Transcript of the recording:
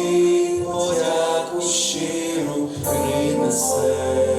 І подяку щиру принесе.